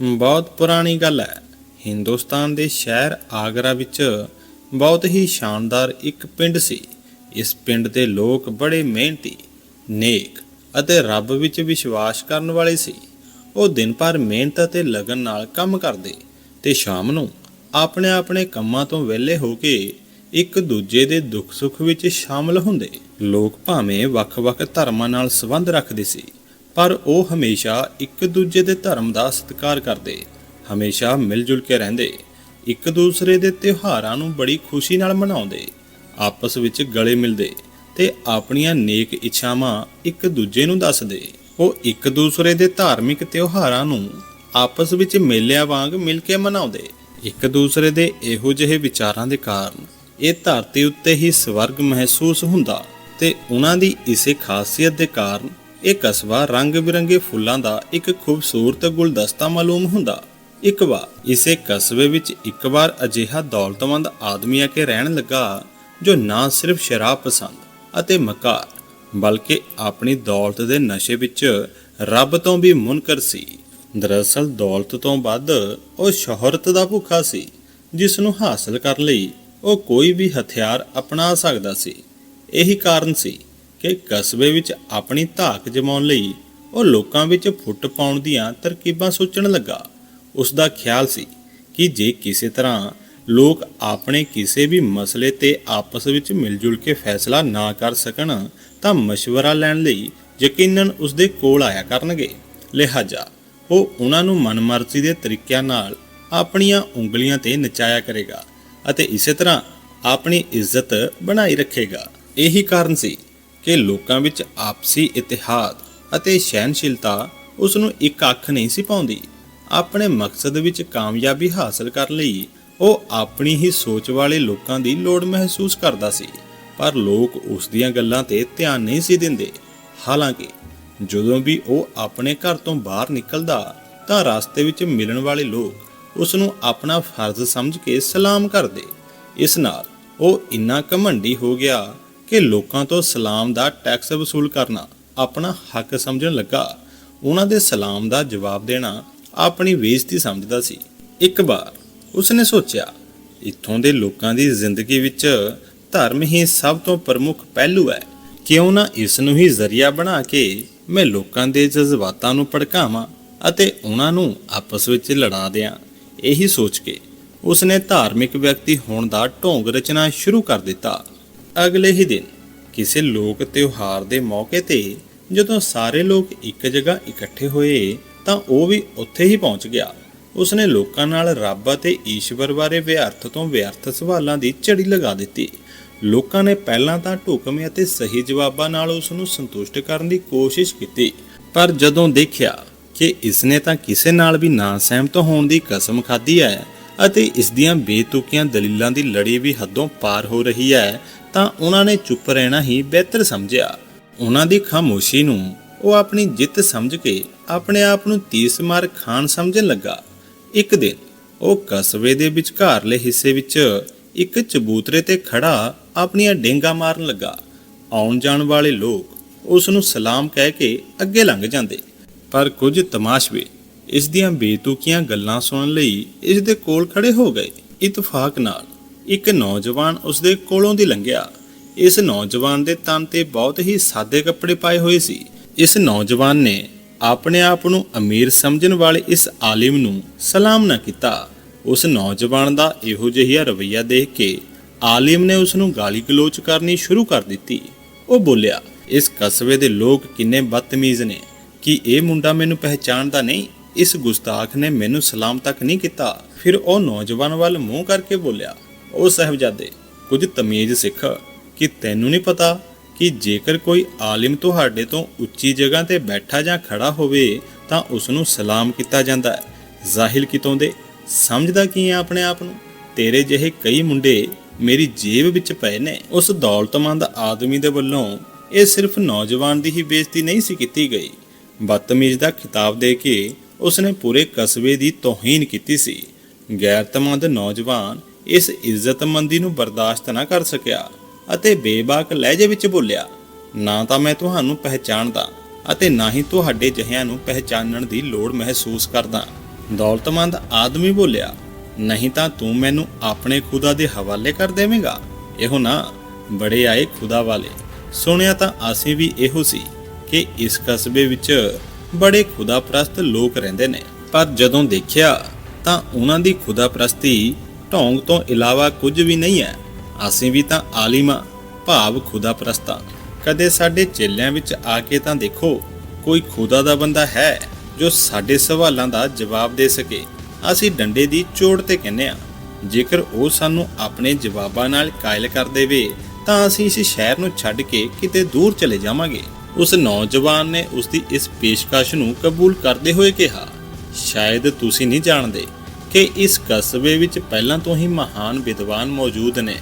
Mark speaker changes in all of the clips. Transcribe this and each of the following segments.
Speaker 1: ਬਹੁਤ ਪੁਰਾਣੀ ਗੱਲ ਹੈ। ਹਿੰਦੁਸਤਾਨ ਦੇ ਸ਼ਹਿਰ ਆਗਰਾ ਵਿੱਚ ਬਹੁਤ ਹੀ ਸ਼ਾਨਦਾਰ ਇੱਕ ਪਿੰਡ ਸੀ। ਇਸ ਪਿੰਡ ਦੇ ਲੋਕ ਬੜੇ ਮਿਹਨਤੀ, ਨੇਕ ਅਤੇ ਰੱਬ ਵਿੱਚ ਵਿਸ਼ਵਾਸ ਕਰਨ ਵਾਲੇ ਸੀ। ਉਹ ਦਿਨ ਭਰ ਮਿਹਨਤ ਅਤੇ ਲਗਨ ਨਾਲ ਕੰਮ ਕਰਦੇ ਤੇ ਸ਼ਾਮ ਨੂੰ ਆਪਣੇ ਆਪਣੇ ਕੰਮਾਂ ਤੋਂ ਵਿਹਲੇ ਹੋ ਕੇ ਇੱਕ ਦੂਜੇ ਦੇ ਦੁੱਖ ਸੁੱਖ ਵਿੱਚ ਸ਼ਾਮਲ ਹੁੰਦੇ। ਲੋਕ ਭਾਵੇਂ ਵੱਖ-ਵੱਖ ਧਰਮਾਂ ਨਾਲ ਸੰਬੰਧ ਰੱਖਦੇ ਸੀ। ਪਰ ਉਹ ਹਮੇਸ਼ਾ ਇੱਕ ਦੂਜੇ ਦੇ ਧਰਮ ਦਾ ਸਤਿਕਾਰ ਕਰਦੇ, ਹਮੇਸ਼ਾ ਮਿਲ ਜੁਲ ਕੇ ਰਹਿੰਦੇ, ਇੱਕ ਦੂਸਰੇ ਦੇ ਤਿਉਹਾਰਾਂ ਨੂੰ ਬੜੀ ਖੁਸ਼ੀ ਨਾਲ ਮਨਾਉਂਦੇ, ਆਪਸ ਵਿੱਚ ਗਲੇ ਮਿਲਦੇ ਤੇ ਆਪਣੀਆਂ ਨੇਕ ਇੱਛਾਵਾਂ ਇੱਕ ਦੂਜੇ ਨੂੰ ਦੱਸਦੇ। ਉਹ ਇੱਕ ਦੂਸਰੇ ਦੇ ਧਾਰਮਿਕ ਤਿਉਹਾਰਾਂ ਨੂੰ ਆਪਸ ਵਿੱਚ ਮੇਲਿਆਂ ਵਾਂਗ ਮਿਲ ਕੇ ਮਨਾਉਂਦੇ। ਇੱਕ ਦੂਸਰੇ ਦੇ ਇਹੋ ਜਿਹੇ ਵਿਚਾਰਾਂ ਦੇ ਕਾਰਨ ਇਹ ਧਰਤੀ ਉੱਤੇ ਹੀ ਸਵਰਗ ਮਹਿਸੂਸ ਹੁੰਦਾ ਤੇ ਉਹਨਾਂ ਦੀ ਇਸੇ ਖਾਸੀਅਤ ਦੇ ਕਾਰਨ ਇਹ ਕਸਬਾ ਰੰਗ-ਬਿਰੰਗੇ ਫੁੱਲਾਂ ਦਾ ਇੱਕ ਖੂਬਸੂਰਤ ਗੁਲਦਸਤਾ ਮਾਲੂਮ ਹੁੰਦਾ। ਇੱਕ ਵਾਰ ਇਸੇ ਕਸਬੇ ਵਿੱਚ ਇੱਕ ਵਾਰ ਅਜਿਹਾ ਦੌਲਤਮੰਦ ਆਦਮੀ ਆ ਕੇ ਰਹਿਣ ਲੱਗਾ, ਜੋ ਨਾ ਸਿਰਫ ਸ਼ਰਾਬ ਪਸੰਦ ਅਤੇ ਮਕਾਰ, ਬਲਕਿ ਆਪਣੀ ਦੌਲਤ ਦੇ ਨਸ਼ੇ ਵਿੱਚ ਰੱਬ ਤੋਂ ਵੀ ਮੁਨਕਰ ਸੀ। ਦਰਅਸਲ ਦੌਲਤ ਤੋਂ ਵੱਧ ਉਹ ਸ਼ੋਹਰਤ ਦਾ ਭੁੱਖਾ ਸੀ, ਜਿਸ ਨੂੰ ਹਾਸਲ ਕਰਨ ਲਈ ਉਹ ਕੋਈ ਵੀ ਹਥਿਆਰ ਅਪਣਾ ਸਕਦਾ ਸੀ। ਇਹੀ ਕਾਰਨ ਸੀ ਕਿ ਕਸਬੇ ਵਿੱਚ ਆਪਣੀ ਧਾਕ ਜਮਾਉਣ ਲਈ ਉਹ ਲੋਕਾਂ ਵਿੱਚ ਫੁੱਟ ਪਾਉਣ ਦੀਆਂ ਤਰਕੀਬਾਂ ਸੋਚਣ ਲੱਗਾ। ਉਸ ਦਾ ਖਿਆਲ ਸੀ ਕਿ ਜੇ ਕਿਸੇ ਤਰ੍ਹਾਂ ਲੋਕ ਆਪਣੇ ਕਿਸੇ ਵੀ ਮਸਲੇ ਤੇ ਆਪਸ ਵਿੱਚ ਮਿਲ ਜੁਲ ਕੇ ਫੈਸਲਾ ਨਾ ਕਰ ਸਕਣ, ਤਾਂ مشਵਰਾ ਲੈਣ ਲਈ ਯਕੀਨਨ ਉਸ ਦੇ ਕੋਲ ਆਇਆ ਕਰਨਗੇ। ਲਿਹਾਜ਼ਾ, ਉਹ ਉਹਨਾਂ ਨੂੰ ਮਨਮਰਜ਼ੀ ਦੇ ਤਰੀਕਿਆਂ ਨਾਲ ਆਪਣੀਆਂ ਉਂਗਲੀਆਂ ਤੇ ਨਚਾਇਆ ਕਰੇਗਾ ਅਤੇ ਇਸੇ ਤਰ੍ਹਾਂ ਆਪਣੀ ਇੱਜ਼ਤ ਬਣਾਈ ਰੱਖੇਗਾ। ਇਹੀ ਕਾਰਨ ਸੀ ਕਿ ਲੋਕਾਂ ਵਿੱਚ ਆਪਸੀ ਇਤਿਹਾਦ ਅਤੇ ਸਹਿਨਸ਼ੀਲਤਾ ਉਸ ਨੂੰ ਇੱਕ ਅੱਖ ਨਹੀਂ ਸੀ ਪਾਉਂਦੀ। ਆਪਣੇ ਮਕਸਦ ਵਿੱਚ ਕਾਮਯਾਬੀ ਹਾਸਲ ਕਰਨ ਲਈ ਉਹ ਆਪਣੀ ਹੀ ਸੋਚ ਵਾਲੇ ਲੋਕਾਂ ਦੀ ਲੋੜ ਮਹਿਸੂਸ ਕਰਦਾ ਸੀ, ਪਰ ਲੋਕ ਉਸ ਦੀਆਂ ਗੱਲਾਂ ਤੇ ਧਿਆਨ ਨਹੀਂ ਸੀ ਦਿੰਦੇ। ਹਾਲਾਂਕਿ, ਜਦੋਂ ਵੀ ਉਹ ਆਪਣੇ ਘਰ ਤੋਂ ਬਾਹਰ ਨਿਕਲਦਾ, ਤਾਂ ਰਸਤੇ ਵਿੱਚ ਮਿਲਣ ਵਾਲੇ ਲੋਕ ਉਸ ਨੂੰ ਆਪਣਾ ਫਰਜ਼ ਸਮਝ ਕੇ ਸਲਾਮ ਕਰਦੇ। ਇਸ ਨਾਲ ਉਹ ਇੰਨਾ ਘਮੰਡੀ ਹੋ ਗਿਆ ਕਿ ਲੋਕਾਂ ਤੋਂ ਸਲਾਮ ਦਾ ਟੈਕਸ ਵਸੂਲ ਕਰਨਾ ਆਪਣਾ ਹੱਕ ਸਮਝਣ ਲੱਗਾ। ਉਹਨਾਂ ਦੇ ਸਲਾਮ ਦਾ ਜਵਾਬ ਦੇਣਾ ਆਪਣੀ ਬੇਇੱਜ਼ਤੀ ਸਮਝਦਾ ਸੀ। ਇੱਕ ਵਾਰ ਉਸਨੇ ਸੋਚਿਆ, ਇੱਥੋਂ ਦੇ ਲੋਕਾਂ ਦੀ ਜ਼ਿੰਦਗੀ ਵਿੱਚ ਧਰਮ ਹੀ ਸਭ ਤੋਂ ਪ੍ਰਮੁੱਖ ਪਹਿਲੂ ਹੈ। ਕਿਉਂ ਨਾ ਇਸ ਨੂੰ ਹੀ ਜ਼ਰੀਆ ਬਣਾ ਕੇ ਮੈਂ ਲੋਕਾਂ ਦੇ ਜਜ਼ਬਾਤਾਂ ਨੂੰ ਭੜਕਾਵਾਂ ਅਤੇ ਉਹਨਾਂ ਨੂੰ ਆਪਸ ਵਿੱਚ ਲੜਾ ਦਿਆਂ। ਇਹੀ ਸੋਚ ਕੇ ਉਸਨੇ ਧਾਰਮਿਕ ਵਿਅਕਤੀ ਹੋਣ ਦਾ ਢੋਂਗ ਰਚਨਾ ਸ਼ੁਰੂ ਕਰ ਦਿੱਤਾ। ਅਗਲੇ ਹੀ ਦਿਨ ਕਿਸੇ ਲੋਕ ਤਿਉਹਾਰ ਦੇ ਮੌਕੇ ਤੇ ਜਦੋਂ ਸਾਰੇ ਲੋਕ ਇੱਕ ਜਗ੍ਹਾ ਇਕੱਠੇ ਹੋਏ ਤਾਂ ਉਹ ਵੀ ਉੱਥੇ ਹੀ ਪਹੁੰਚ ਗਿਆ। ਉਸਨੇ ਲੋਕਾਂ ਨਾਲ ਰੱਬ ਅਤੇ ਈਸ਼ਵਰ ਬਾਰੇ ਵਿਅਰਥ ਤੋਂ ਵਿਅਰਥ ਸਵਾਲਾਂ ਦੀ ਝੜੀ ਲਗਾ ਦਿੱਤੀ। ਲੋਕਾਂ ਨੇ ਪਹਿਲਾਂ ਤਾਂ ਢੁਕਵੇਂ ਅਤੇ ਸਹੀ ਜਵਾਬਾਂ ਨਾਲ ਉਸ ਨੂੰ ਸੰਤੁਸ਼ਟ ਕਰਨ ਦੀ ਕੋਸ਼ਿਸ਼ ਕੀਤੀ, ਪਰ ਜਦੋਂ ਦੇਖਿਆ ਕਿ ਇਸਨੇ ਤਾਂ ਕਿਸੇ ਨਾਲ ਵੀ ਨਾ ਸਹਿਮਤ ਹੋਣ ਦੀ ਕਸਮ ਖਾਧੀ ਹੈ ਅਤੇ ਇਸ ਦੀਆਂ ਬੇਤੁਕੀਆਂ ਦਲੀਲਾਂ ਦੀ ਲੜੀ ਵੀ ਹੱਦੋਂ ਪਾਰ ਹੋ ਰਹੀ ਹੈ ਤਾਂ ਉਹਨਾਂ ਨੇ ਚੁੱਪ ਰਹਿਣਾ ਹੀ ਬਿਹਤਰ ਸਮਝਿਆ। ਉਹਨਾਂ ਦੀ ਖਾਮੋਸ਼ੀ ਨੂੰ ਉਹ ਆਪਣੀ ਜਿੱਤ ਸਮਝ ਕੇ ਆਪਣੇ ਆਪ ਨੂੰ ਤੀਸ ਮਾਰ ਖਾਨ ਸਮਝਣ ਲੱਗਾ। ਇੱਕ ਦਿਨ ਉਹ ਕਸਬੇ ਦੇ ਵਿਚਕਾਰਲੇ ਹਿੱਸੇ ਵਿੱਚ ਇੱਕ ਚਬੂਤਰੇ ਤੇ ਖੜਾ ਆਪਣੀਆਂ ਡੇਂਗਾ ਮਾਰਨ ਲੱਗਾ। ਆਉਣ ਜਾਣ ਵਾਲੇ ਲੋਕ ਉਸ ਨੂੰ ਸਲਾਮ ਕਹਿ ਕੇ ਅੱਗੇ ਲੰਘ ਜਾਂਦੇ। ਪਰ ਕੁਝ ਤਮਾਸ਼ਵੇ ਇਸ ਦੀਆਂ ਬੇਤੁਕੀਆਂ ਗੱਲਾਂ ਸੁਣਨ ਲਈ ਇਸ ਦੇ ਕੋਲ ਖੜੇ ਹੋ ਗਏ। ਇਤਫਾਕ ਨਾਲ ਇੱਕ ਨੌਜਵਾਨ ਉਸ ਦੇ ਕੋਲੋਂ ਦੀ ਲੰਘਿਆ। ਇਸ ਨੌਜਵਾਨ ਦੇ ਤਨ ਤੇ ਬਹੁਤ ਹੀ ਸਾਦੇ ਕੱਪੜੇ ਪਾਏ ਹੋਏ ਸੀ। ਇਸ ਨੌਜਵਾਨ ਨੇ ਆਪਣੇ ਆਪ ਨੂੰ ਅਮੀਰ ਸਮਝਣ ਵਾਲੇ ਇਸ ਆਲਿਮ ਨੂੰ ਸਲਾਮ ਨਾ ਕੀਤਾ। ਉਸ ਨੌਜਵਾਨ ਦਾ ਇਹੋ ਜਿਹਾ ਰਵਈਆ ਦੇਖ ਕੇ ਆਲਿਮ ਨੇ ਉਸ ਨੂੰ ਗਾਲੀ ਗਲੋਚ ਕਰਨੀ ਸ਼ੁਰੂ ਕਰ ਦਿੱਤੀ। ਉਹ ਬੋਲਿਆ, ਇਸ ਕਸਬੇ ਦੇ ਲੋਕ ਕਿੰਨੇ ਬਦਤਮੀਜ਼ ਨੇ। ਕਿ ਇਹ ਮੁੰਡਾ ਮੈਨੂੰ ਪਹਿਚਾਣਦਾ ਨਹੀਂ? ਇਸ ਗੁਸਤਾਖ ਨੇ ਮੈਨੂੰ ਸਲਾਮ ਤੱਕ ਨਹੀਂ ਕੀਤਾ। ਫਿਰ ਉਹ ਨੌਜਵਾਨ ਵੱਲ ਮੂੰਹ ਕਰਕੇ ਬੋਲਿਆ ਉਹ ਸਹਿਬਜ਼ਾਦੇ, ਕੁਝ ਤਮੀਜ਼ ਸਿੱਖ ਕਿ ਤੈਨੂੰ ਨਹੀਂ ਪਤਾ ਕਿ ਜੇਕਰ ਕੋਈ ਆਲਿਮ ਤੁਹਾਡੇ ਤੋਂ ਉੱਚੀ ਜਗ੍ਹਾ ਤੇ ਬੈਠਾ ਜਾਂ ਖੜਾ ਹੋਵੇ, ਤਾਂ ਉਸ ਨੂੰ ਸਲਾਮ ਕੀਤਾ ਜਾਂਦਾ ਹੈ। ਜ਼ਾਹਿਲ ਕਿਤੋਂ ਦੇ? ਸਮਝਦਾ ਕੀ ਹੈ ਆਪਣੇ ਆਪ ਨੂੰ? ਤੇਰੇ ਜਿਹੇ ਕਈ ਮੁੰਡੇ ਮੇਰੀ ਜੇਬ ਵਿੱਚ ਪਏ ਨੇ। ਉਸ ਦੌਲਤਮੰਦ ਆਦਮੀ ਦੇ ਵੱਲੋਂ ਇਹ ਸਿਰਫ ਨੌਜਵਾਨ ਦੀ ਹੀ ਬੇਇੱਜ਼ਤੀ ਨਹੀਂ ਸੀ ਕੀਤੀ ਗਈ। ਬਦਤਮੀਜ਼ ਦਾ ਖਿਤਾਬ ਦੇ ਕੇ ਉਸਨੇ ਪੂਰੇ ਕਸਬੇ ਦੀ ਤੋਹੀਨ ਕੀਤੀ ਸੀ। ਗੈਰਤਮੰਦ ਨੌਜਵਾਨ ਇਸ ਇੱਜ਼ਤਮੰਦੀ ਨੂੰ ਬਰਦਾਸ਼ਤ ਨਾ ਕਰ ਸਕਿਆ ਅਤੇ ਬੇਬਾਕ ਲਹਿਜੇ ਵਿੱਚ ਬੋਲਿਆ, ਨਾ ਤਾਂ ਮੈਂ ਤੁਹਾਨੂੰ ਪਹਿਚਾਣਦਾ ਅਤੇ ਨਾ ਹੀ ਤੁਹਾਡੇ ਜਹਿਆਂ ਨੂੰ ਪਹਿਚਾਨਣ ਦੀ ਲੋੜ ਮਹਿਸੂਸ ਕਰਦਾ। ਦੌਲਤਮੰਦ ਆਦਮੀ ਬੋਲਿਆ, ਨਹੀਂ ਤਾਂ ਤੂੰ ਮੈਨੂੰ ਆਪਣੇ ਖੁਦਾ ਦੇ ਹਵਾਲੇ ਕਰ ਦੇਵੇਂਗਾ। ਇਹੋ ਨਾ, ਬੜੇ ਆਏ ਖੁਦਾ ਵਾਲੇ। ਸੁਣਿਆ ਤਾਂ ਅਸੀਂ ਵੀ ਇਹੋ ਸੀ ਕਿ ਇਸ ਕਸਬੇ ਵਿੱਚ ਬੜੇ ਖੁਦਾ ਪ੍ਰਸਤ ਲੋਕ ਰਹਿੰਦੇ ਨੇ। ਪਰ ਜਦੋਂ ਦੇਖਿਆ ਤਾਂ ਉਹਨਾਂ ਦੀ ਖੁਦਾ ਪ੍ਰਸਤੀ ਢੋਂਗ ਤੋਂ ਇਲਾਵਾ ਕੁਝ ਵੀ ਨਹੀਂ ਹੈ। ਅਸੀਂ ਵੀ ਤਾਂ ਆਲਿਮਾ, ਭਾਵ ਖੁਦਾਪ੍ਰਸਤਾਂ ਕਦੇ ਸਾਡੇ ਚੇਲਿਆਂ ਵਿੱਚ ਆ ਕੇ ਤਾਂ ਦੇਖੋ, ਕੋਈ ਖੁਦਾ ਦਾ ਬੰਦਾ ਹੈ ਜੋ ਸਾਡੇ ਸਵਾਲਾਂ ਦਾ ਜਵਾਬ ਦੇ ਸਕੇ। ਅਸੀਂ ਡੰਡੇ ਦੀ ਚੋੜ ਤੇ ਕਹਿੰਨੇ ਆ ਜੇਕਰ ਉਹ ਸਾਨੂੰ ਆਪਣੇ ਜਵਾਬਾਂ ਨਾਲ ਕਾਇਲ ਕਰ ਦੇਵੇ, ਤਾਂ ਅਸੀਂ ਇਸ ਸ਼ਹਿਰ ਨੂੰ ਛੱਡ ਕੇ ਕਿਤੇ ਦੂਰ ਚਲੇ ਜਾਵਾਂਗੇ। ਉਸ ਨੌਜਵਾਨ ਨੇ ਉਸ ਦੀ ਇਸ ਪੇਸ਼ਕਸ਼ ਨੂੰ ਕਬੂਲ ਕਰਦੇ ਹੋਏ ਕਿਹਾ, ਸ਼ਾਇਦ ਤੁਸੀਂ ਨਹੀਂ ਜਾਣਦੇ ਕਿ ਇਸ ਕਸਬੇ ਵਿੱਚ ਪਹਿਲਾਂ ਤੋਂ ਹੀ ਮਹਾਨ ਵਿਦਵਾਨ ਮੌਜੂਦ ਨੇ,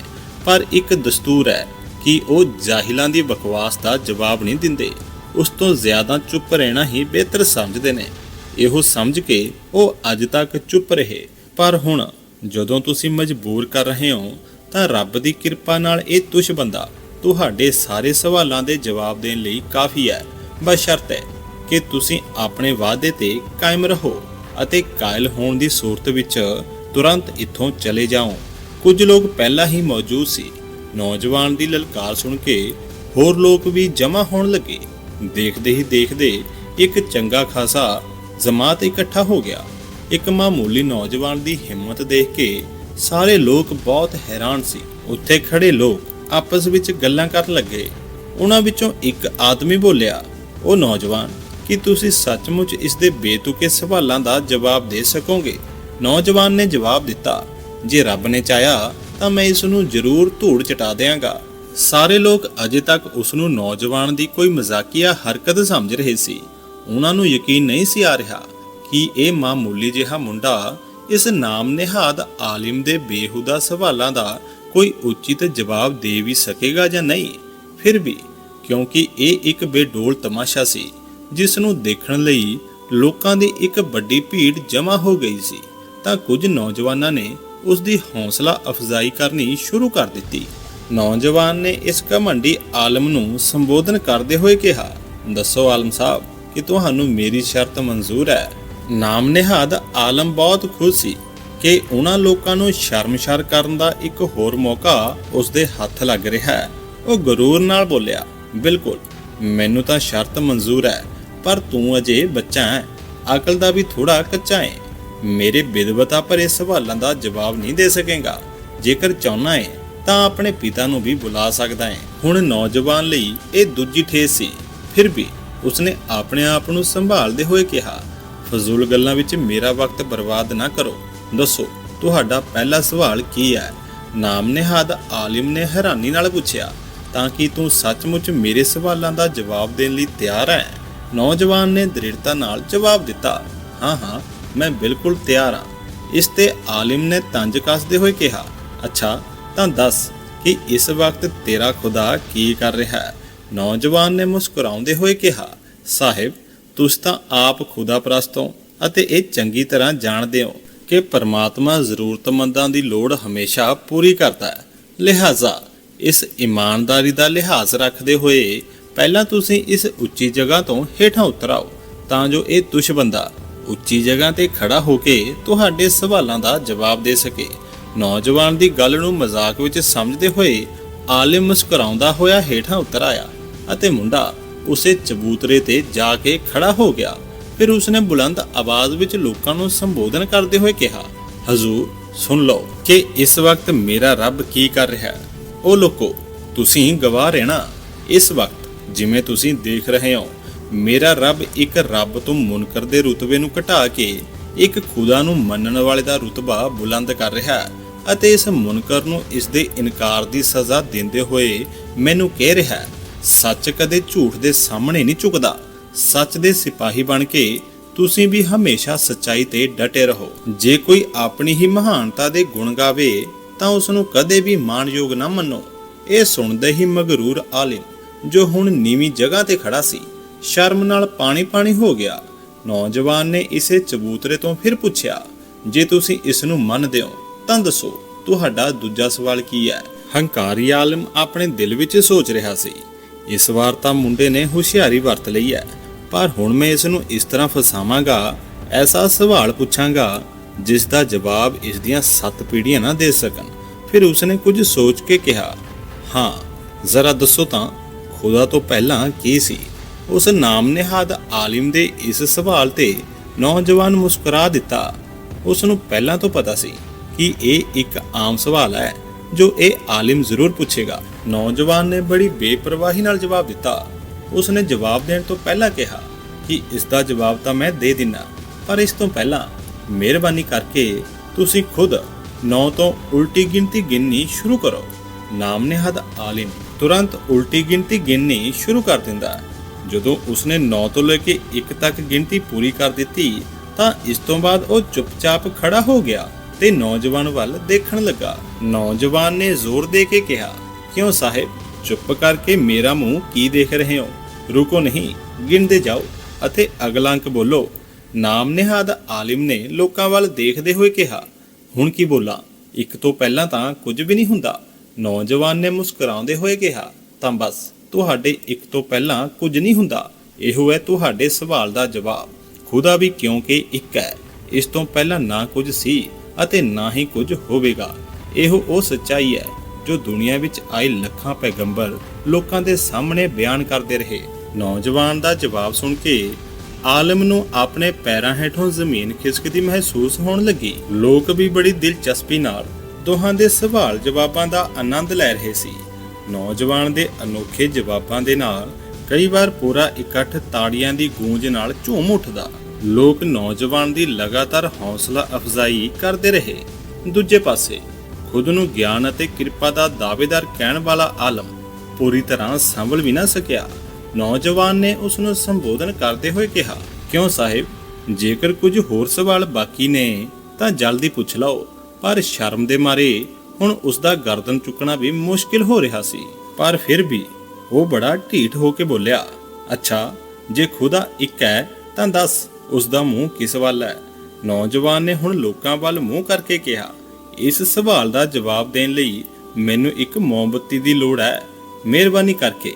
Speaker 1: ਪਰ ਇੱਕ ਦਸਤੂਰ ਹੈ ਕਿ ਉਹ ਜਾਹਿਲਾਂ ਦੀ ਬਕਵਾਸ ਦਾ ਜਵਾਬ ਨਹੀਂ ਦਿੰਦੇ। ਉਸ ਤੋਂ ਜ਼ਿਆਦਾ ਚੁੱਪ ਰਹਿਣਾ ਹੀ ਬਿਹਤਰ ਸਮਝਦੇ ਨੇ। ਇਹੋ ਸਮਝ ਕੇ ਉਹ ਅੱਜ ਤੱਕ ਚੁੱਪ ਰਹੇ। ਪਰ ਹੁਣ ਜਦੋਂ ਤੁਸੀਂ ਮਜਬੂਰ ਕਰ ਰਹੇ ਹੋ, ਤਾਂ ਰੱਬ ਦੀ ਕਿਰਪਾ ਨਾਲ ਇਹ ਤੁਸ਼ ਬੰਦਾ ਤੁਹਾਡੇ ਸਾਰੇ ਸਵਾਲਾਂ ਦੇ ਜਵਾਬ ਦੇਣ ਲਈ ਕਾਫੀ ਹੈ। ਬਸ਼ਰਤ ਹੈ ਕਿ ਤੁਸੀਂ ਆਪਣੇ ਵਾਅਦੇ ਤੇ ਕਾਇਮ ਰਹੋ। ਅਤੇ ਕਾਇਲ ਹੋਣ ਦੀ ਸੂਰਤ ਵਿੱਚ ਤੁਰੰਤ ਇੱਥੋਂ ਚਲੇ ਜਾਓ। ਕੁਝ ਲੋਕ ਪਹਿਲਾਂ ਹੀ ਮੌਜੂਦ ਸੀ। ਨੌਜਵਾਨ ਦੀ ਲਲਕਾਰ ਸੁਣ ਕੇ ਹੋਰ ਲੋਕ ਵੀ ਜਮ੍ਹਾਂ ਹੋਣ ਲੱਗੇ। ਦੇਖਦੇ ਹੀ ਦੇਖਦੇ ਇੱਕ ਚੰਗਾ ਖਾਸਾ ਜਮਾਤ ਇਕੱਠਾ ਹੋ ਗਿਆ। ਇੱਕ ਮਾਮੂਲੀ ਨੌਜਵਾਨ ਦੀ ਹਿੰਮਤ ਦੇਖ ਕੇ ਸਾਰੇ ਲੋਕ ਬਹੁਤ ਹੈਰਾਨ ਸੀ। ਉੱਥੇ ਖੜੇ ਲੋਕ ਆਪਸ ਵਿੱਚ ਗੱਲਾਂ ਕਰਨ ਲੱਗੇ। ਉਹਨਾਂ ਵਿੱਚੋਂ ਇੱਕ ਆਦਮੀ ਬੋਲਿਆ, ਉਹ ਨੌਜਵਾਨ ਕਿ ਤੁਸੀਂ ਸੱਚਮੁੱਚ ਇਸ ਦੇ ਬੇਤੁਕੇ ਸਵਾਲਾਂ ਦਾ ਜਵਾਬ ਦੇ ਸਕੋਗੇ? ਨੌਜਵਾਨ ਨੇ ਜਵਾਬ ਦਿੱਤਾ, ਜੇ ਰੱਬ ਨੇ ਚਾਹਿਆ, ਤਾਂ ਮੈਂ ਇਸ ਨੂੰ ਜ਼ਰੂਰ ਧੂੜ ਚਟਾ ਦਿਆਂਗਾ। ਸਾਰੇ ਲੋਕ ਅਜੇ ਤੱਕ ਉਸ ਨੂੰ ਨੌਜਵਾਨ ਦੀ ਕੋਈ ਮਜ਼ਾਕੀਆ ਹਰਕਤ ਸਮਝ ਰਹੇ ਸੀ। ਉਹਨਾਂ ਨੂੰ ਯਕੀਨ ਨਹੀਂ ਸੀ ਆ ਰਿਹਾ ਕਿ ਇਹ ਮਾਮੂਲੀ ਜਿਹਾ ਮੁੰਡਾ ਇਸ ਨਾਮ ਨਿਹਾਦ ਆਲਿਮ ਦੇ ਬੇਹੁਦਾ ਸਵਾਲਾਂ ਦਾ ਕੋਈ ਉਚਿਤ ਜਵਾਬ ਦੇ ਵੀ ਸਕੇਗਾ ਜਾਂ ਨਹੀਂ। ਫਿਰ ਵੀ, ਕਿਉਂਕਿ ਇਹ ਇੱਕ ਬੇਡੋਲ ਤਮਾਸ਼ਾ ਸੀ। ਜਿਸ ਨੂੰ ਦੇਖਣ ਲਈ ਲੋਕਾਂ ਦੀ ਇੱਕ ਵੱਡੀ ਭੀੜ ਜਮ੍ਹਾਂ ਹੋ ਗਈ ਸੀ, ਤਾਂ ਕੁਝ ਨੌਜਵਾਨਾਂ ਨੇ ਉਸ ਦੀ ਹੌਸਲਾ ਅਫਜ਼ਾਈ ਕਰਨੀ ਸ਼ੁਰੂ ਕਰ ਦਿੱਤੀ। ਨੌਜਵਾਨ ਨੇ ਇਸ ਘਮੰਡੀ ਆਲਮ ਨੂੰ ਸੰਬੋਧਨ ਕਰਦੇ ਹੋਏ ਕਿਹਾ, ਦੱਸੋ ਆਲਮ ਸਾਹਿਬ, ਕਿ ਤੁਹਾਨੂੰ ਮੇਰੀ ਸ਼ਰਤ ਮਨਜ਼ੂਰ ਹੈ। ਨਾਮ ਨਿਹਾਦ ਆਲਮ ਬਹੁਤ ਖੁਸ਼ ਸੀ ਕਿ ਉਹਨਾਂ ਲੋਕਾਂ ਨੂੰ ਸ਼ਰਮਸ਼ਾਰ ਕਰਨ ਦਾ ਇੱਕ ਹੋਰ ਮੌਕਾ ਉਸ ਦੇ ਹੱਥ ਲੱਗ ਰਿਹਾ ਹੈ। ਉਹ ਗਰੂਰ ਨਾਲ ਬੋਲਿਆ, ਬਿਲਕੁਲ, ਮੈਨੂੰ ਤਾਂ ਸ਼ਰਤ ਮਨਜ਼ੂਰ ਹੈ। ਪਰ ਤੂੰ ਅਜੇ ਬੱਚਾ ਹੈ। ਅਕਲ ਦਾ ਵੀ ਥੋੜਾ ਕੱਚਾ ਹੈ। ਮੇਰੇ ਵਿਦਵਤਾ ਭਰੇ ਸਵਾਲਾਂ ਦਾ ਜਵਾਬ ਨਹੀਂ ਦੇ ਸਕੇਗਾ। ਜੇਕਰ ਚਾਹਨਾ ਹੈ, ਤਾਂ ਆਪਣੇ ਪਿਤਾ ਨੂੰ ਵੀ ਬੁਲਾ ਸਕਦਾ ਹੈ। ਹੁਣ ਨੌਜਵਾਨ ਲਈ ਇਹ ਦੂਜੀ ਠੇਸ ਸੀ। ਫਿਰ ਵੀ ਉਸਨੇ ਆਪਣੇ ਆਪ ਨੂੰ ਸੰਭਾਲਦੇ ਹੋਏ ਕਿਹਾ, ਫਜ਼ੂਲ ਗੱਲਾਂ ਵਿੱਚ ਮੇਰਾ ਵਕਤ ਬਰਬਾਦ ਨਾ ਕਰੋ। ਦੱਸੋ, ਤੁਹਾਡਾ ਪਹਿਲਾ ਸਵਾਲ ਕੀ ਹੈ? ਨਾਮ ਨਿਹਾਦ ਆਲਿਮ ਨੇ ਹੈਰਾਨੀ ਨਾਲ ਪੁੱਛਿਆ, ਤਾਂ ਕਿ ਤੂੰ ਸੱਚਮੁੱਚ ਮੇਰੇ ਸਵਾਲਾਂ ਦਾ ਜਵਾਬ ਦੇਣ ਲਈ ਤਿਆਰ ਹੈ? ਨੌਜਵਾਨ ਨੇ ਦ੍ਰਿੜਤਾ ਨਾਲ ਜਵਾਬ ਦਿੱਤਾ, ਹਾਂ ਹਾਂ, ਮੈਂ ਬਿਲਕੁਲ ਤਿਆਰ ਹਾਂ। ਇਸ ਤੇ ਆਲਿਮ ਨੇ ਤੰਜ ਕੱਸਦੇ ਹੋਏ ਕਿਹਾ, ਅੱਛਾ, ਤਾਂ ਦੱਸ ਕਿ ਇਸ ਵਕਤ ਤੇਰਾ ਖੁਦਾ ਕੀ ਕਰ ਰਿਹਾ ਹੈ? ਨੌਜਵਾਨ ਨੇ ਮੁਸਕਰਾਉਂਦੇ ਹੋਏ ਕਿਹਾ, ਸਾਹਿਬ, ਤੁਸੀਂ ਤਾਂ ਆਪ ਖੁਦਾ ਪ੍ਰਸਤ ਹੋ ਅਤੇ ਇਹ ਚੰਗੀ ਤਰ੍ਹਾਂ ਜਾਣਦੇ ਹੋ ਕਿ ਪਰਮਾਤਮਾ ਜ਼ਰੂਰਤਮੰਦਾਂ ਦੀ ਲੋੜ ਹਮੇਸ਼ਾ ਪੂਰੀ ਕਰਦਾ ਹੈ। ਲਿਹਾਜ਼ਾ, ਇਸ ਇਮਾਨਦਾਰੀ ਦਾ ਲਿਹਾਜ਼ ਰੱਖਦੇ ਹੋਏ ਪਹਿਲਾਂ ਤੁਸੀਂ ਇਸ ਉੱਚੀ ਜਗ੍ਹਾ ਤੋਂ ਹੇਠਾਂ ਉਤਰ ਆਓ ਤਾਂ ਜੋ ਇਹ ਤੁਸ਼ ਬੰਦਾ ਉੱਚੀ ਜਗ੍ਹਾ ਤੇ ਖੜਾ ਹੋ ਕੇ ਤੁਹਾਡੇ ਸਵਾਲਾਂ ਦਾ ਜਵਾਬ ਦੇ ਸਕੇ। ਨੌਜਵਾਨ ਦੀ ਗੱਲ ਨੂੰ ਮਜ਼ਾਕ ਵਿੱਚ ਸਮਝਦੇ ਹੋਏ ਆਲਿਮ ਮੁਸਕਰਾਉਂਦਾ ਹੋਇਆ ਹੇਠਾਂ ਉਤਰ ਆਇਆ ਅਤੇ ਮੁੰਡਾ ਉਸੇ ਚਬੂਤਰੇ ਤੇ ਜਾ ਕੇ ਖੜਾ ਹੋ ਗਿਆ। ਫਿਰ ਉਸਨੇ ਬੁਲੰਦ ਆਵਾਜ਼ ਵਿੱਚ ਲੋਕਾਂ ਨੂੰ ਸੰਬੋਧਨ ਕਰਦੇ ਹੋਏ ਕਿਹਾ, ਹਜ਼ੂਰ, ਸੁਣ ਲਓ ਕਿ ਇਸ ਵਕਤ ਮੇਰਾ ਰੱਬ ਕੀ ਕਰ ਰਿਹਾ ਹੈ। ਉਹ ਲੋਕੋ, ਤੁਸੀਂ ਗਵਾਹ ਰਹਿਣਾ, ਇਸ ਵਕਤ ਜਿਵੇਂ ਤੁਸੀਂ ਦੇਖ ਰਹੇ ਹੋ, ਮੇਰਾ ਰੱਬ ਇੱਕ ਰੱਬ ਤੋਂ ਮੁਨਕਰ ਦੇ ਰੁਤਬੇ ਨੂੰ ਘਟਾ ਕੇ ਇੱਕ ਖੁਦਾ ਨੂੰ ਮੰਨਣ ਵਾਲੇ ਦਾ ਰੁਤਬਾ ਬੁਲੰਦ ਕਰ ਰਿਹਾ ਹੈ ਅਤੇ ਇਸ ਮੁਨਕਰ ਨੂੰ ਇਸ ਦੇ ਇਨਕਾਰ ਦੀ ਸਜ਼ਾ ਦਿੰਦੇ ਹੋਏ ਮੈਨੂੰ ਕਹਿ ਰਿਹਾ ਹੈ, ਸੱਚ ਕਦੇ ਝੂਠ ਦੇ ਸਾਹਮਣੇ ਨਹੀਂ ਝੁਕਦਾ। ਸੱਚ ਦੇ ਸਿਪਾਹੀ ਬਣ ਕੇ ਤੁਸੀਂ ਵੀ ਹਮੇਸ਼ਾ ਸੱਚਾਈ ਤੇ ਡਟੇ ਰਹੋ। ਜੇ ਕੋਈ ਆਪਣੀ ਹੀ ਮਹਾਨਤਾ ਦੇ ਗੁਣ ਗਾਵੇ, ਤਾਂ ਉਸ ਨੂੰ ਕਦੇ ਵੀ ਮਾਣਯੋਗ ਨਾ ਮੰਨੋ। ਇਹ ਸੁਣਦੇ ਹੀ ਮਗਰੂਰ ਆਲਿਮ। ਜੋ ਹੁਣ ਨੀਵੀਂ ਜਗ੍ਹਾ ਤੇ ਖੜਾ ਸੀ। ਸ਼ਰਮ ਨਾਲ ਪਾਣੀ ਪਾਣੀ ਹੋ ਗਿਆ। ਨੌਜਵਾਨ ਨੇ ਇਸੇ ਚਬੂਤਰੇ ਤੋਂ ਫਿਰ ਪੁੱਛਿਆ, ਜੇ ਤੁਸੀਂ ਇਸ ਨੂੰ ਮੰਨਦੇ ਹੋ, ਤਾਂ ਦੱਸੋ, ਤੁਹਾਡਾ ਦੂਜਾ ਸਵਾਲ ਕੀ ਹੈ? ਹੰਕਾਰੀ ਆਲਮ ਆਪਣੇ ਦਿਲ ਵਿੱਚ ਸੋਚ ਰਿਹਾ ਸੀ। ਇਸ ਵਾਰ ਤਾਂ ਮੁੰਡੇ ਨੇ ਹੁਸ਼ਿਆਰੀ ਵਰਤ ਲਈ ਹੈ, ਪਰ ਹੁਣ ਮੈਂ ਇਸ ਨੂੰ ਇਸ ਤਰ੍ਹਾਂ ਫਸਾਵਾਂਗਾ, ਐਸਾ ਸਵਾਲ ਪੁੱਛਾਂਗਾ, ਜਿਸ ਦਾ ਜਵਾਬ ਇਸ ਦੀਆਂ ਸੱਤ ਪੀੜ੍ਹੀਆਂ ਨਾ ਦੇ ਸਕਣ। ਫਿਰ ਉਸਨੇ ਕੁਝ ਸੋਚ ਕੇ ਕਿਹਾ, ਹਾਂ, ਜ਼ਰਾ ਦੱਸੋ ਤਾਂ। ਖੁਦਾ ਤੋਂ ਪਹਿਲਾਂ ਕੀ ਸੀ? ਉਸ ਨਾਮ ਨਿਹਾਦ ਆਲਿਮ ਦੇ ਇਸ ਸਵਾਲ ਤੇ ਨੌਜਵਾਨ ਮੁਸਕਰਾ ਦਿੱਤਾ। ਉਸ ਨੂੰ ਪਹਿਲਾਂ ਤੋਂ ਪਤਾ ਸੀ ਕਿ ਇਹ ਇੱਕ ਆਮ ਸਵਾਲ ਹੈ, ਜੋ ਇਹ ਆਲਿਮ ਜ਼ਰੂਰ ਪੁੱਛੇਗਾ। ਨੌਜਵਾਨ ਨੇ ਬੜੀ ਬੇਪਰਵਾਹੀ ਨਾਲ ਜਵਾਬ ਦਿੱਤਾ। ਉਸ ਨੇ ਜਵਾਬ ਦੇਣ ਤੋਂ ਪਹਿਲਾਂ ਕਿਹਾ ਕਿ ਇਸ ਦਾ ਜਵਾਬ ਤਾਂ ਮੈਂ ਦੇ ਦਿੰਨਾ, ਪਰ ਇਸ ਤੋਂ ਪਹਿਲਾਂ ਮਿਹਰਬਾਨੀ ਕਰਕੇ ਤੁਸੀਂ ਖੁਦ 9 ਤੋਂ ਉਲਟੀ ਗਿਣਤੀ ਗਿਣਨੀ ਸ਼ੁਰੂ ਕਰੋ। ਨਾਮ ਨਿਹਦ ਆਲਿਮ। ਤੁਰੰਤ ਉਲਟੀ ਗਿਣਤੀ ਗਿਣਨੀ ਸ਼ੁਰੂ ਕਰ ਦਿੰਦਾ। ਜਦੋਂ ਉਸਨੇ 9 ਤੋਂ ਲੈ ਕੇ 1 ਤੱਕ ਗਿਣਤੀ ਪੂਰੀ ਕਰ ਦਿੱਤੀ, ਤਾਂ ਇਸ ਤੋਂ ਬਾਅਦ ਉਹ ਚੁੱਪਚਾਪ ਖੜਾ ਹੋ ਗਿਆ ਤੇ ਨੌਜਵਾਨ ਵੱਲ ਦੇਖਣ ਲੱਗਾ। ਨੌਜਵਾਨ ਨੇ ਜ਼ੋਰ ਦੇ ਕੇ ਕਿਹਾ, ਕਿਉਂ ਸਾਹਿਬ, ਚੁੱਪ ਕਰਕੇ ਮੇਰਾ ਮੂੰਹ ਕੀ ਦੇਖ ਰਹੇ ਹੋ? ਰੁਕੋ ਨਹੀਂ, ਗਿਣਦੇ ਜਾਓ। ਅਤੇ ਅਗਲਾ ਅੰਕ ਬੋਲੋ, ਨਾਮ ਨਿਹਾਦ ਆਲਿਮ ਨੇ ਲੋਕਾਂ ਵੱਲ ਦੇਖਦੇ ਹੋਏ ਕਿਹਾ, ਹੁਣ ਕੀ ਬੋਲਾਂ? ਇੱਕ ਤੋਂ ਪਹਿਲਾਂ ਤਾਂ ਕੁਝ ਵੀ ਨਹੀਂ ਹੁੰਦਾ ਨੌਜਵਾਨ ਨੇ ਮੁਸਕਰਾਉਂਦੇ ਹੋਏ ਕਿਹਾ, ਤਾਂ ਬਸ, ਤੁਹਾਡੇ ਇੱਕ ਤੋਂ ਪਹਿਲਾਂ ਕੁਝ ਨਹੀਂ ਹੁੰਦਾ। ਇਹੋ ਹੈ ਤੁਹਾਡੇ ਸਵਾਲ ਦਾ ਜਵਾਬ। ਖੁਦਾ ਵੀ ਕਿਉਂਕਿ ਇੱਕ ਹੈ। ਇਸ ਤੋਂ ਪਹਿਲਾਂ ਨਾ ਕੁਝ ਸੀ ਅਤੇ ਨਾ ਹੀ ਕੁਝ ਹੋਵੇਗਾ। ਇਹੋ ਉਹ ਸੱਚਾਈ ਹੈ ਜੋ ਦੁਨੀਆ ਵਿੱਚ ਆਏ ਲੱਖਾਂ ਪੈਗੰਬਰ ਲੋਕਾਂ ਦੇ ਸਾਹਮਣੇ ਬਿਆਨ ਕਰਦੇ ਰਹੇ। ਨੌਜਵਾਨ ਦਾ ਜਵਾਬ ਸੁਣ ਕੇ ਆਲਮ ਨੂੰ ਆਪਣੇ ਪੈਰਾਂ ਹੇਠੋਂ ਜ਼ਮੀਨ ਖਿਸਕਦੀ ਮਹਿਸੂਸ ਹੋਣ ਲੱਗੀ। ਲੋਕ ਵੀ ਬੜੀ ਦਿਲਚਸਪੀ ਨਾਲ ਦੋਹਾਂ ਦੇ ਸਵਾਲ ਜਵਾਬਾਂ ਦਾ ਆਨੰਦ ਲੈ ਰਹੇ ਸੀ। ਨੌਜਵਾਨ ਦੇ ਅਨੋਖੇ ਜਵਾਬਾਂ ਦੇ ਨਾਲ ਕਈ ਵਾਰ ਪੂਰਾ ਇਕੱਠ ਤਾੜੀਆਂ ਦੀ ਗੂੰਜ ਨਾਲ ਝੂਮ ਉੱਠਦਾ। ਲੋਕ ਨੌਜਵਾਨ ਦੀ ਲਗਾਤਾਰ ਹੌਸਲਾ ਅਫਜ਼ਾਈ ਕਰਦੇ ਰਹੇ। ਦੂਜੇ ਪਾਸੇ, ਖੁਦ ਨੂੰ ਗਿਆਨ ਅਤੇ ਕਿਰਪਾ ਦਾ ਦਾਅਵੇਦਾਰ ਕਹਿਣ ਵਾਲਾ ਆਲਮ ਪੂਰੀ ਤਰ੍ਹਾਂ ਸੰਭਲ ਵੀ ਨਾ ਸਕਿਆ। ਨੌਜਵਾਨ ਨੇ ਉਸ ਨੂੰ ਸੰਬੋਧਨ ਕਰਦੇ ਹੋਏ ਕਿਹਾ, ਕਿਉਂ ਸਾਹਿਬ, ਜੇਕਰ ਕੁਝ ਹੋਰ ਸਵਾਲ ਬਾਕੀ ਨੇ, ਤਾਂ ਜਲਦੀ ਪੁੱਛ ਲਓ। ਪਰ ਸ਼ਰਮ ਦੇ ਮਾਰੇ ਹੁਣ ਉਸ ਦਾ ਗਰਦਨ ਚੁੱਕਣਾ ਵੀ ਮੁਸ਼ਕਿਲ ਹੋ ਰਿਹਾ ਸੀ। ਪਰ ਫਿਰ ਵੀ ਉਹ ਬੜਾ ਢੀਠ ਹੋ ਕੇ ਬੋਲਿਆ, ਅੱਛਾ, ਜੇ ਖੁਦਾ ਇੱਕ ਹੈ, ਤਾਂ ਦੱਸ ਉਸ ਦਾ ਮੂੰਹ ਕਿਸ ਵੱਲ ਹੈ? ਨੌਜਵਾਨ ਨੇ ਹੁਣ ਲੋਕਾਂ ਵੱਲ ਮੂੰਹ ਕਰਕੇ ਕਿਹਾ, ਇਸ ਸਵਾਲ ਦਾ ਜਵਾਬ ਦੇਣ ਲਈ ਮੈਨੂੰ ਇੱਕ ਮੋਮਬੱਤੀ ਦੀ ਲੋੜ ਹੈ। ਮਿਹਰਬਾਨੀ ਕਰਕੇ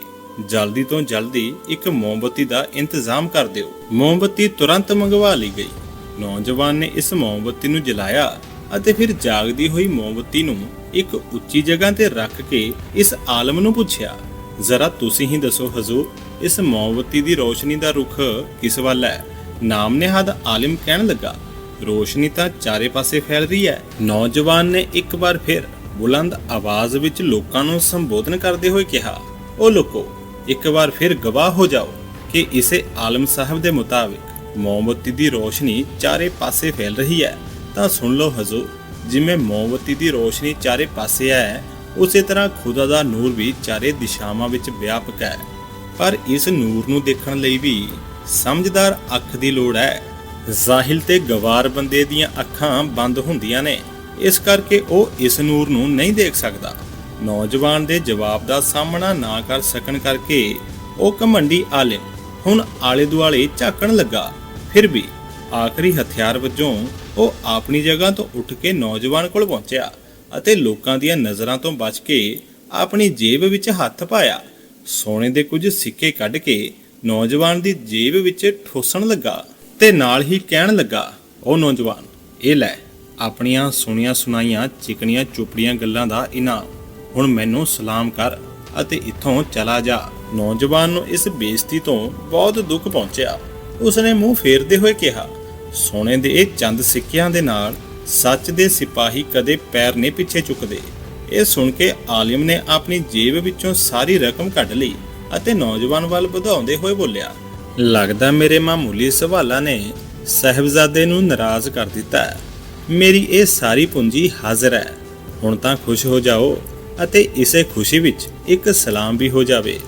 Speaker 1: ਜਲਦੀ ਤੋਂ ਜਲਦੀ ਇੱਕ ਮੋਮਬੱਤੀ ਦਾ ਇੰਤਜ਼ਾਮ ਕਰ ਦਿਓ। ਮੋਮਬੱਤੀ ਤੁਰੰਤ ਮੰਗਵਾ ਲਈ ਗਈ। ਨੌਜਵਾਨ ਨੇ ਇਸ ਮੋਮਬੱਤੀ ਨੂੰ ਜਲਾਇਆ ਅਤੇ ਫਿਰ ਜਾਗਦੀ ਹੋਈ ਮੋਮਬੱਤੀ ਨੂੰ ਇੱਕ ਉੱਚੀ ਜਗ੍ਹਾ ਤੇ ਰੱਖ ਕੇ ਇਸ ਆਲਮ ਨੂੰ ਪੁੱਛਿਆ, ਜ਼ਰਾ ਤੁਸੀਂ ਹੀ ਦੱਸੋ ਹਜ਼ੂਰ, ਇਸ ਮੋਮਬੱਤੀ ਦੀ ਰੋਸ਼ਨੀ ਦਾ ਰੁਖ ਕਿਸ ਵੱਲ ਹੈ? ਨਾਮ ਨਿਹਾਦ ਆਲਿਮ ਕਹਿਣ ਲੱਗਾ, ਰੋਸ਼ਨੀ ਤਾਂ ਚਾਰੇ ਪਾਸੇ ਫੈਲ ਰਹੀ ਹੈ। ਨੌਜਵਾਨ ਨੇ ਇੱਕ ਵਾਰ ਫਿਰ ਬੁਲੰਦ ਆਵਾਜ਼ ਵਿੱਚ ਲੋਕਾਂ ਨੂੰ ਸੰਬੋਧਨ ਕਰਦੇ ਹੋਏ ਕਿਹਾ, ਉਹ ਲੋਕੋ, ਇੱਕ ਵਾਰ ਫਿਰ ਗਵਾਹ ਹੋ ਜਾਓ ਕਿ ਇਸੇ ਆਲਮ ਸਾਹਿਬ ਦੇ ਮੁਤਾਬਿਕ ਮੋਮਬੱਤੀ ਦੀ ਰੋਸ਼ਨੀ ਚਾਰੇ ਪਾਸੇ ਫੈਲ ਰਹੀ ਹੈ। ਤਾਂ ਸੁਣ ਲਓ ਹਜ਼ੂਰ, ਜਿਵੇਂ ਮੋਮਬੱਤੀ ਦੀ ਰੋਸ਼ਨੀ ਚਾਰੇ ਪਾਸੇ ਹੈ, ਉਸੇ ਤਰ੍ਹਾਂ ਖੁਦਾ ਦਾ ਨੂਰ ਵੀ ਚਾਰੇ ਦਿਸ਼ਾਵਾਂ ਵਿੱਚ ਵਿਆਪਕ ਹੈ। ਪਰ ਇਸ ਨੂਰ ਨੂੰ ਦੇਖਣ ਲਈ ਵੀ ਸਮਝਦਾਰ ਅੱਖ ਦੀ ਲੋੜ ਹੈ। ਜ਼ਾਹਿਲ ਤੇ ਗਵਾਰ ਬੰਦੇ ਦੀਆਂ ਅੱਖਾਂ ਬੰਦ ਹੁੰਦੀਆਂ ਨੇ, ਇਸ ਕਰਕੇ ਉਹ ਇਸ ਨੂਰ ਨੂੰ ਨਹੀਂ ਦੇਖ ਸਕਦਾ। ਨੌਜਵਾਨ ਦੇ ਜਵਾਬ ਦਾ ਸਾਹਮਣਾ ਨਾ ਕਰ ਸਕਣ ਕਰਕੇ ਉਹ ਘਮੰਡੀ ਆਲਿਮ ਹੁਣ ਆਲੇ ਦੁਆਲੇ ਝਾਕਣ ਲੱਗਾ, ਫਿਰ ਵੀ ਆਖਰੀ ਹਥਿਆਰ ਵਜੋਂ ਉਹ ਆਪਣੀ ਜਗ੍ਹਾ ਤੋਂ ਉੱਠ ਕੇ ਨੌਜਵਾਨ ਕੋਲ ਪਹੁੰਚਿਆ ਅਤੇ ਲੋਕਾਂ ਦੀਆਂ ਨਜ਼ਰਾਂ ਤੋਂ ਬਚ ਕੇ ਆਪਣੀ ਜੇਬ ਵਿੱਚ ਹੱਥ ਪਾਇਆ। ਸੋਨੇ ਦੇ ਕੁਝ ਸਿੱਕੇ ਕੱਢ ਕੇ ਨੌਜਵਾਨ ਦੀ ਜੇਬ ਵਿੱਚ ਠੋਸਣ ਲੱਗਾ ਤੇ ਨਾਲ ਹੀ ਕਹਿਣ ਲੱਗਾ ਉਹ ਨੌਜਵਾਨ, ਇਹ ਲੈ, ਆਪਣੀਆਂ ਸੁਣੀਆਂ ਸੁਣਾਈਆਂ ਚਿਕਣੀਆਂ ਚੁਪੜੀਆਂ ਗੱਲਾਂ ਦਾ ਇਨਾਮ। ਹੁਣ ਮੈਨੂੰ ਸਲਾਮ ਕਰ ਅਤੇ ਇੱਥੋਂ ਚਲਾ ਜਾ। ਨੌਜਵਾਨ ਨੂੰ ਇਸ ਬੇਇੱਜ਼ਤੀ ਤੋਂ ਬਹੁਤ ਦੁੱਖ ਪਹੁੰਚਿਆ। ਉਸਨੇ ਮੂੰਹ ਫੇਰਦੇ ਹੋਏ ਕਿਹਾ ਸੋਨੇ ਦੇ ਇਹ ਚੰਦ ਸਿੱਕਿਆਂ ਦੇ ਨਾਲ ਸੱਚ ਦੇ ਸਿਪਾਹੀ ਕਦੇ ਪੈਰ ਨਹੀਂ ਪਿੱਛੇ ਚੁੱਕਦੇ। ਇਹ ਸੁਣ ਕੇ ਆਲਿਮ ਨੇ ਆਪਣੀ ਜੇਬ ਵਿੱਚੋਂ ਸਾਰੀ ਰਕਮ ਕੱਢ ਲਈ ਅਤੇ ਨੌਜਵਾਨ ਵੱਲ ਵਧਾਉਂਦੇ ਹੋਏ ਬੋਲਿਆ, ਲੱਗਦਾ ਮੇਰੇ ਮਾਮੂਲੀ ਸਵਾਲਾਂ ਨੇ ਸਹਿਬਜ਼ਾਦੇ ਨੂੰ ਨਾਰਾਜ਼ ਕਰ ਦਿੱਤਾ ਮੇਰੀ ਇਹ ਸਾਰੀ ਪੂੰਜੀ ਹਾਜ਼ਰ ਹੈ। ਹੁਣ ਤਾਂ ਖੁਸ਼ ਹੋ ਜਾਓ ਅਤੇ ਇਸੇ ਖੁਸ਼ੀ ਵਿੱਚ ਇੱਕ ਸਲਾਮ ਵੀ ਹੋ ਜਾਵੇ।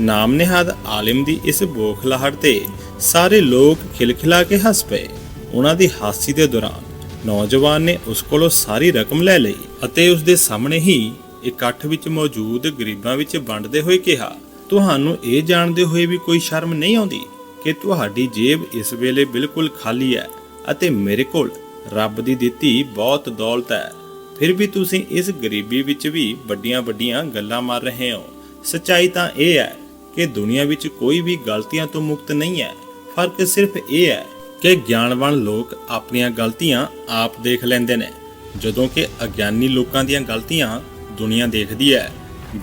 Speaker 1: ਨਾਮ ਨਿਹਾਦ ਆਲਿਮ ਦੀ ਇਸ ਬੋਖਲਾਹਟ ਤੇ ਸਾਰੇ ਲੋਕ ਖਿਲਖਿਲਾ ਕੇ ਹੱਸ ਪਏ। ਉਹਨਾਂ ਦੀ ਹਾਸੀ ਦੇ ਦੌਰਾਨ ਨੌਜਵਾਨ ਨੇ ਉਸ ਕੋਲੋਂ ਸਾਰੀ ਰਕਮ ਲੈ ਲਈ ਅਤੇ ਉਸ ਦੇ ਸਾਹਮਣੇ ਹੀ ਇਕੱਠ ਵਿੱਚ ਮੌਜੂਦ ਗਰੀਬਾਂ ਵਿੱਚ ਵੰਡਦੇ ਹੋਏ ਕਿਹਾ, ਤੁਹਾਨੂੰ ਇਹ ਜਾਣਦੇ ਹੋਏ ਵੀ ਕੋਈ ਸ਼ਰਮ ਨਹੀਂ ਆਉਂਦੀ ਕਿ ਤੁਹਾਡੀ ਜੇਬ ਇਸ ਵੇਲੇ ਬਿਲਕੁਲ ਖਾਲੀ ਹੈ ਅਤੇ ਮੇਰੇ ਕੋਲ ਰੱਬ ਦੀ ਦਿੱਤੀ ਬਹੁਤ ਦੌਲਤ ਹੈ। ਫਿਰ ਵੀ ਤੁਸੀਂ ਇਸ ਗਰੀਬੀ ਵਿੱਚ ਵੀ ਵੱਡੀਆਂ-ਵੱਡੀਆਂ ਗੱਲਾਂ ਮਾਰ ਰਹੇ ਹੋ। ਸੱਚਾਈ ਤਾਂ ਇਹ ਹੈ ਕਿ ਦੁਨੀਆ ਵਿੱਚ ਕੋਈ ਵੀ ਗਲਤੀਆਂ ਤੋਂ ਮੁਕਤ ਨਹੀਂ ਹੈ। ਫ਼ਰਕ ਸਿਰਫ ਇਹ ਹੈ ਕਿ ਗਿਆਨਵਾਨ ਲੋਕ ਆਪਣੀਆਂ ਗਲਤੀਆਂ ਆਪ ਦੇਖ ਲੈਂਦੇ ਨੇ। ਜਦੋਂ ਕਿ ਅਗਿਆਨੀ ਲੋਕਾਂ ਦੀਆਂ ਗਲਤੀਆਂ ਦੁਨੀਆ ਦੇਖਦੀ ਹੈ।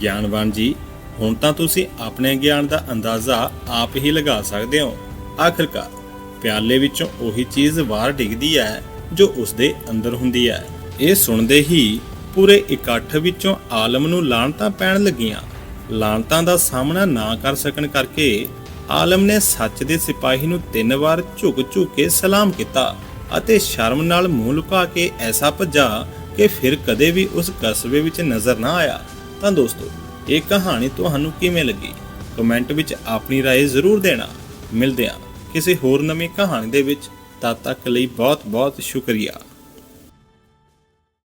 Speaker 1: ਗਿਆਨਵਾਨ ਜੀ, ਹੁਣ ਤਾਂ ਤੁਸੀਂ ਆਪਣੇ ਗਿਆਨ ਦਾ ਅੰਦਾਜ਼ਾ ਆਪ ਹੀ ਲਗਾ ਸਕਦੇ ਹੋ। ਆਖਰਕਾਰ, ਪਿਆਲੇ ਵਿੱਚੋਂ ਉਹੀ ਚੀਜ਼ ਬਾਹਰ ਡਿੱਗਦੀ ਹੈ, ਜੋ ਉਸ ਦੇ ਅੰਦਰ ਹੁੰਦੀ ਹੈ। ਇਹ ਸੁਣਦੇ ਹੀ ਪੂਰੇ ਇਕੱਠ ਵਿੱਚੋਂ ਆਲਮ ਨੂੰ ਲਾਣਤਾਂ ਪੈਣ ਲੱਗੀਆਂ। ਲਾਣਤਾਂ ਦਾ ਸਾਹਮਣਾ ਨਾ ਕਰ ਸਕਣ ਕਰਕੇ ਆਲਮ ਨੇ ਸੱਚ ਦੇ ਸਿਪਾਹੀ ਨੂੰ ਤਿੰਨ ਵਾਰ ਝੁਕ ਝੁਕ ਕੇ ਸਲਾਮ ਕੀਤਾ ਅਤੇ ਸ਼ਰਮ ਨਾਲ ਮੂੰਹ ਲੁਕਾ ਕੇ ਐਸਾ ਭੱਜਾ ਕਿ ਫਿਰ ਕਦੇ ਵੀ ਉਸ ਕਸਬੇ ਵਿੱਚ ਨਜ਼ਰ ਨਾ ਆਇਆ ਤਾਂ ਦੋਸਤੋ ਇਹ ਕਹਾਣੀ ਤੁਹਾਨੂੰ ਕਿਵੇਂ ਲੱਗੀ ਕਮੈਂਟ ਵਿੱਚ ਆਪਣੀ رائے ਜ਼ਰੂਰ ਦੇਣਾ ਮਿਲਦੇ ਹਾਂ ਕਿਸੇ ਹੋਰ ਨਵੀਂ ਕਹਾਣੀ ਦੇ ਵਿੱਚ ਤਦ ਤੱਕ ਲਈ ਬਹੁਤ ਬਹੁਤ ਸ਼ੁਕਰੀਆ